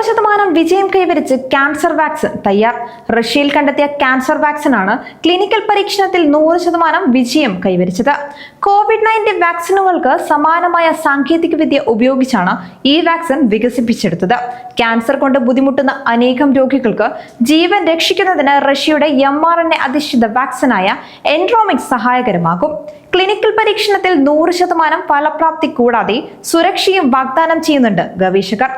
നൂറ് ശതമാനം വിജയം കൈവരിച്ച് ക്യാൻസർ വാക്സിൻ തയ്യാർ. റഷ്യയിൽ കണ്ടെത്തിയ ക്യാൻസർ വാക്സിനാണ് ക്ലിനിക്കൽ പരീക്ഷണത്തിൽ നൂറ് ശതമാനം വിജയം കൈവരിച്ചത്. കോവിഡ് നയന്റീൻ വാക്സിനുകൾക്ക് സമാനമായ സാങ്കേതിക വിദ്യ ഉപയോഗിച്ചാണ് ഈ വാക്സിൻ വികസിപ്പിച്ചെടുത്തത്. ക്യാൻസർ കൊണ്ട് ബുദ്ധിമുട്ടുന്ന അനേകം രോഗികൾക്ക് ജീവൻ രക്ഷിക്കുന്നതിന് റഷ്യയുടെ എം ആർ എൻ എ അധിഷ്ഠിത വാക്സിനായ എൻട്രോമിക്സ് സഹായകരമാകും. ക്ലിനിക്കൽ പരീക്ഷണത്തിൽ നൂറ് ശതമാനം ഫലപ്രാപ്തി കൂടാതെ സുരക്ഷയും വാഗ്ദാനം ചെയ്യുന്നുണ്ട് ഗവേഷകർ.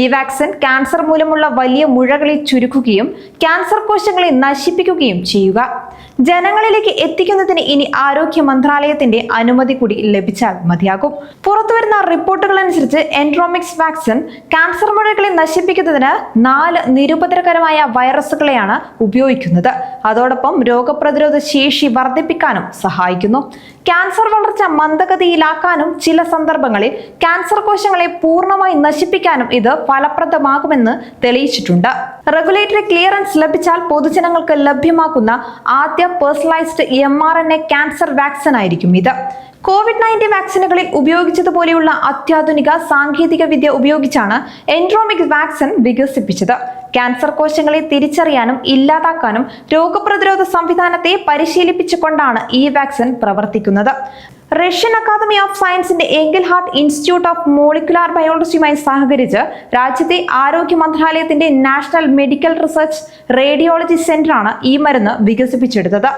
ഈ വാക്സിൻ ക്യാൻസർ മൂലമുള്ള വലിയ മുഴകളെ ചുരുക്കുകയും ക്യാൻസർ കോശങ്ങളെ നശിപ്പിക്കുകയും ചെയ്യുക. ജനങ്ങളിലേക്ക് എത്തിക്കുന്നതിന് ഇനി ആരോഗ്യ മന്ത്രാലയത്തിന്റെ അനുമതി കൂടി ലഭിച്ചാൽ മതിയാകും. പുറത്തുവരുന്ന റിപ്പോർട്ടുകൾ അനുസരിച്ച് എൻട്രോമിക്സ് വാക്സിൻ ക്യാൻസർ മുഴകളെ നശിപ്പിക്കുന്നതിന് നാല് നിരുപദ്രകരമായ വൈറസുകളെയാണ് ഉപയോഗിക്കുന്നത്. അതോടൊപ്പം രോഗപ്രതിരോധ ശേഷി വർദ്ധിപ്പിക്കാനും സഹായിക്കുന്നു. ക്യാൻസർ വളർച്ച മന്ദഗതിയിലാക്കാനും ചില സന്ദർഭങ്ങളിൽ ക്യാൻസർ കോശങ്ങളെ പൂർണമായി നശിപ്പിക്കാനും ഇത് ഫലപ്രദമാകുമെന്ന് തെളിയിച്ചിട്ടുണ്ട്. റെഗുലേറ്ററി ക്ലിയറൻസ് ലഭിച്ചാൽ പൊതുജനങ്ങൾക്ക് ലഭ്യമാക്കുന്ന ആദ്യ personalised M R N A cancer vaccine ആയിരിക്കും ഇത്. കോവിഡ് നയന്റീൻ വാക്സിനുകളിൽ ഉപയോഗിച്ചതുപോലെയുള്ള അത്യാധുനിക സാങ്കേതിക വിദ്യ ഉപയോഗിച്ചാണ് എൻഡ്രോമിക് വാക്സിൻ വികസിപ്പിച്ചത്. ക്യാൻസർ കോശങ്ങളെ തിരിച്ചറിയാനും ഇല്ലാതാക്കാനും രോഗപ്രതിരോധ സംവിധാനത്തെ പരിശീലിപ്പിച്ചുകൊണ്ടാണ് ഈ വാക്സിൻ പ്രവർത്തിക്കുന്നത്. റഷ്യൻ അക്കാദമി ഓഫ് സയൻസിന്റെ എങ്കിൽ ഹാർട്ട് ഇൻസ്റ്റിറ്റ്യൂട്ട് ഓഫ് മോളിക്കുലാർ ബയോളജിയുമായി സഹകരിച്ച് രാജ്യത്തെ ആരോഗ്യ മന്ത്രാലയത്തിന്റെ നാഷണൽ മെഡിക്കൽ റിസർച്ച് റേഡിയോളജി സെന്ററാണ് ഈ മരുന്ന് വികസിപ്പിച്ചെടുത്തത്.